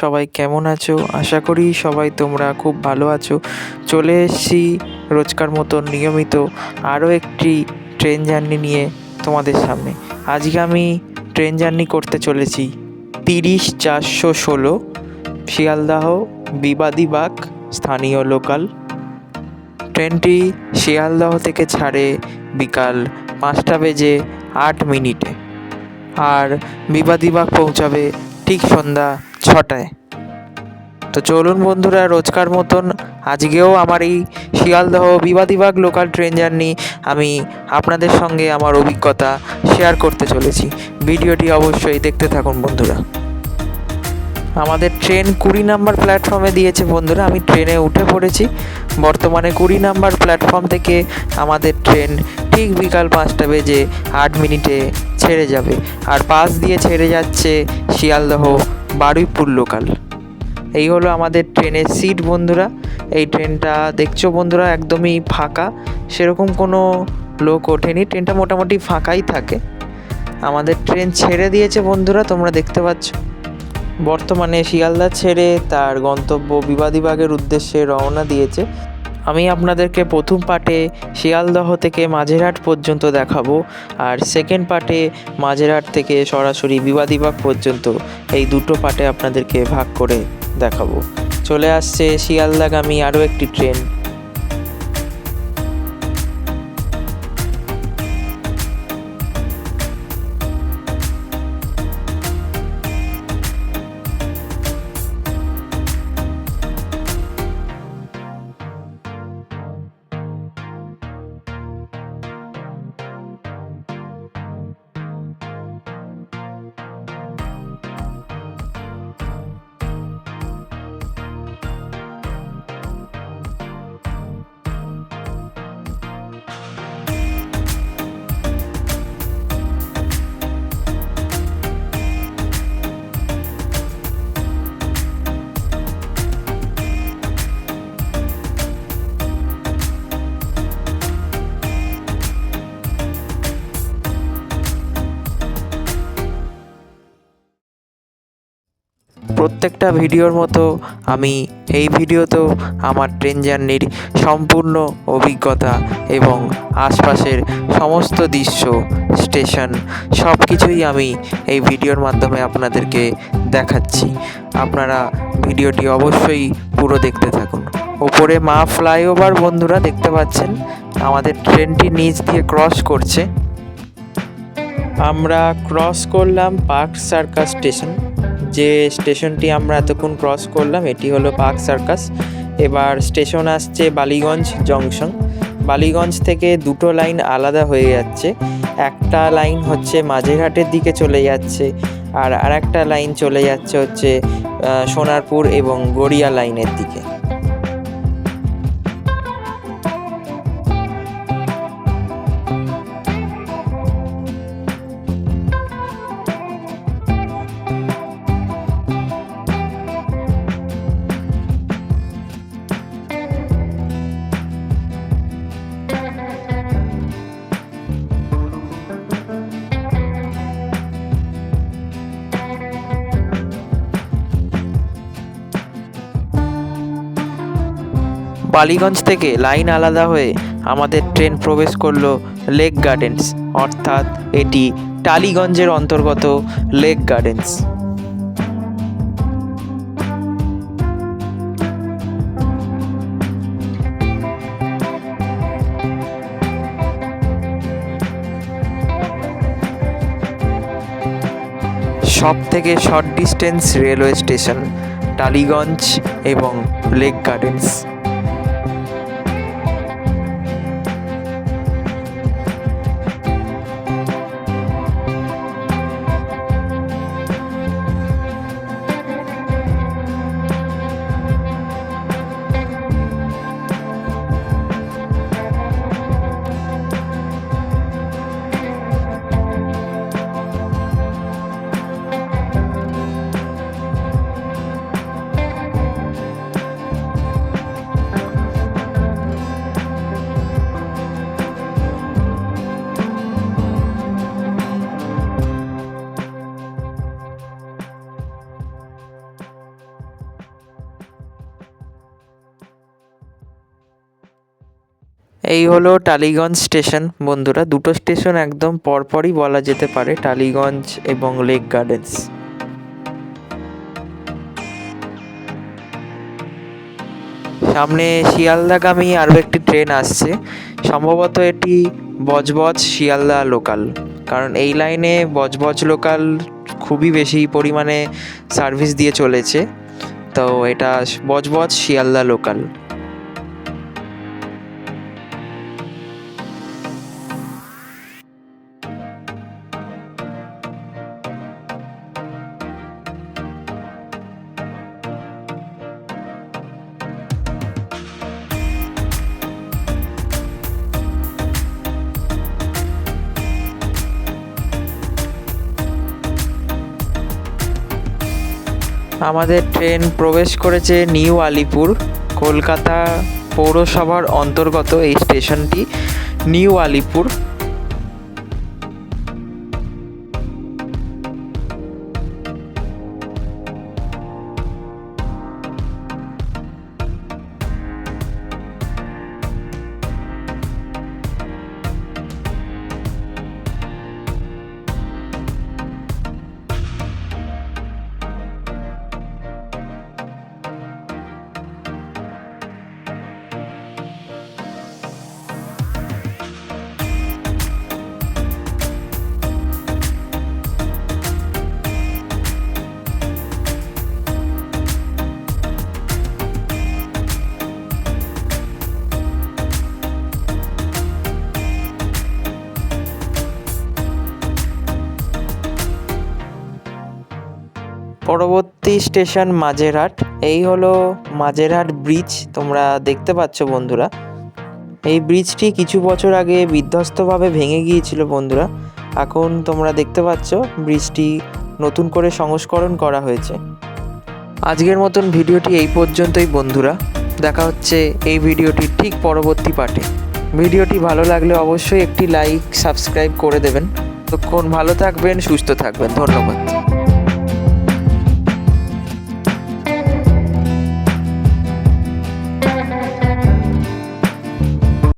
সবাই কেমন আছো? আশা করি সবাই তোমরা খুব ভালো আছো। চলে এসেছি রোজকার মতন নিয়মিত আরও একটি ট্রেন জার্নি নিয়ে তোমাদের সামনে। আজকে আমি ট্রেন জার্নি করতে চলেছি। তিরিশ চারশো ষোলো শিয়ালদাহ বিবাদীবাগ স্থানীয় লোকাল। ট্রেনটি শিয়ালদহ থেকে ছাড়ে বিকাল পাঁচটা বেজে আট মিনিটে। আর বিবাদীবাগ পৌঁছাবে ঠিক সন্ধ্যা ছটায়। তো চলুন বন্ধুরা, রোজকার মতন আজকেও আমার এই Sealdah Bibadibag local train journey আমি আপনাদের সঙ্গে আমার অভিজ্ঞতা শেয়ার করতে চলেছি। ভিডিওটি অবশ্যই দেখতে থাকুন বন্ধুরা। আমাদের ট্রেন কুড়ি নাম্বার প্ল্যাটফর্মে দিয়েছে বন্ধুরা, আমি ট্রেনে উঠে পড়েছি। বর্তমানে কুড়ি নাম্বার প্ল্যাটফর্ম থেকে আমাদের ট্রেন ঠিক বিকাল পাঁচটা বেজে আট মিনিটে ছেড়ে যাবে। আর পাশ দিয়ে ছেড়ে যাচ্ছে শিয়ালদহ বারুইপুর লোকাল। এই হলো আমাদের ট্রেনের সিট বন্ধুরা। এই ট্রেনটা দেখছ বন্ধুরা, একদমই ফাঁকা। সেরকম কোনো লোক ওঠেনি। ট্রেনটা মোটামুটি ফাঁকাই থাকে। আমাদের ট্রেন ছেড়ে দিয়েছে বন্ধুরা, তোমরা দেখতে পাচ্ছ। বর্তমানে শিয়ালদা ছেড়ে তার গন্তব্য বিবাদীবাগের উদ্দেশ্যে রওনা দিয়েছে। আমি আপনাদেরকে প্রথম পার্টে শিয়ালদহ থেকে মাঝেরহাট পর্যন্ত দেখাবো আর সেকেন্ড পার্টে মাঝেরহাট থেকে সরাসরি বিবাদীবাগ পর্যন্ত এই দুটো পার্টে আপনাদেরকে ভাগ করে দেখাবো। চলে আসছে শিয়ালদাগামী আরও একটি ট্রেন। প্রত্যেকটা ভিডিওর মতো আমি এই ভিডিওতেও আমার ট্রেন জার্নির সম্পূর্ণ অভিজ্ঞতা এবং আশপাশের সমস্ত দৃশ্য, স্টেশন সব কিছুই আমি এই ভিডিওর মাধ্যমে আপনাদেরকে দেখাচ্ছি। আপনারা ভিডিওটি অবশ্যই পুরো দেখতে থাকুন। ওপরে মা ফ্লাইওভার বন্ধুরা দেখতে পাচ্ছেন, আমাদের ট্রেনটি নিচ দিয়ে ক্রস করছে। আমরা ক্রস করলাম পার্ক সার্কাস স্টেশন। যে স্টেশনটি আমরা এতক্ষণ ক্রস করলাম, এটি হলো পার্ক সার্কাস। এবার স্টেশন আসছে বালিগঞ্জ জংশন। বালিগঞ্জ থেকে দুটো লাইন আলাদা হয়ে যাচ্ছে। একটা লাইন হচ্ছে মাঝেরহাটের দিকে চলে যাচ্ছে আর আরেকটা লাইন চলে যাচ্ছে হচ্ছে সোনারপুর এবং গড়িয়া লাইনের দিকে। বালিগঞ্জ থেকে লাইন আলাদা হয়ে আমাদের ট্রেন প্রবেশ করল লেক গার্ডেন্স, অর্থাৎ এটি টালিগঞ্জের অন্তর্গত লেক গার্ডেন্স। সব থেকে short distance railway station Tollygunge এবং লেক গার্ডেন্স। এই হলো টালিগঞ্জ স্টেশন, বন্ধুরা। দুটো স্টেশন একদম পরপরই বলা যেতে পারে, টালিগঞ্জ এবং লেক গার্ডেন্স। সামনে শিয়ালদাগামী আরও একটি ট্রেন আসছে। সম্ভবত এটি বজবজ শিয়ালদা লোকাল, কারণ এই লাইনে বজবজ লোকাল খুবই বেশি পরিমাণে সার্ভিস দিয়ে চলেছে। তো এটা বজবজ শিয়ালদা লোকাল। আমাদের ট্রেন প্রবেশ করেছে নিউ আলিপুর কলকাতা পৌরসভার অন্তর্গত এই স্টেশনটি নিউ আলিপুর। পরবর্তী স্টেশন মাঝেরহাট। এই হলো মাঝেরহাট ব্রিজ, তোমরা দেখতে পাচ্ছ বন্ধুরা। এই ব্রিজটি কিছু বছর আগে বিধ্বস্তভাবে ভেঙে গিয়েছিল বন্ধুরা। এখন তোমরা দেখতে পাচ্ছ ব্রিজটি নতুন করে সংস্করণ করা হয়েছে। আজকের মতন ভিডিওটি এই পর্যন্তই বন্ধুরা। দেখা হচ্ছে এই ভিডিওটির ঠিক পরবর্তী পার্টে ভিডিওটি ভালো লাগলে অবশ্যই একটি লাইক, সাবস্ক্রাইব করে দেবেন। ততক্ষণ ভালো থাকবেন, সুস্থ থাকবেন। ধন্যবাদ।